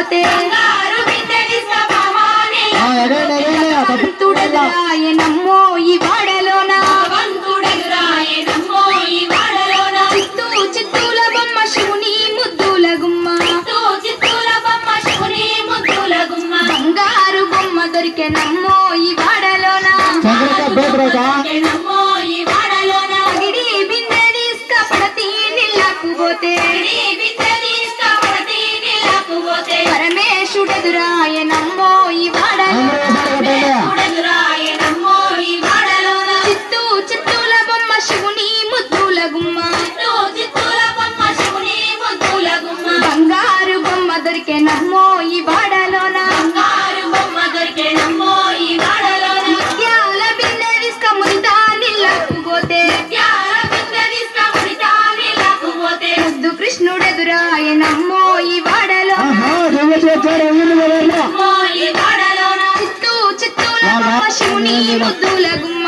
పోతే భక్తుడెదురాయనమ్మో ఈ వాడలోన. చిత్తూ చిత్తూల బొమ్మ శివుని ముద్దుల గుమ్మ. బంగారు బొమ్మ దొరికెనమ్మో ఈ వాడలోన. బిందె తీసుక నిల్లకు పోతే. పోతే పరమేశుడెదురాయనమ్మో ఈ వాడలోన చిత్తూ చిత్తూల బొమ్మ శివుని ముద్దుల గుమ్మ. బంగారు బొమ్మ బొమ్మ దొరికేనమ్మో ఈ వాడలోన. ముత్యాల బిందె తీసుక మురితా నీళ్ళకు పోతే త్యాల విద్య తీసుకపడితా నీళ్ళకు పోతే ముద్దు వాడలోన ఆహా వాడలోన చిత్తూ చిత్తూల శివుని ముద్దుల గుమ్మ.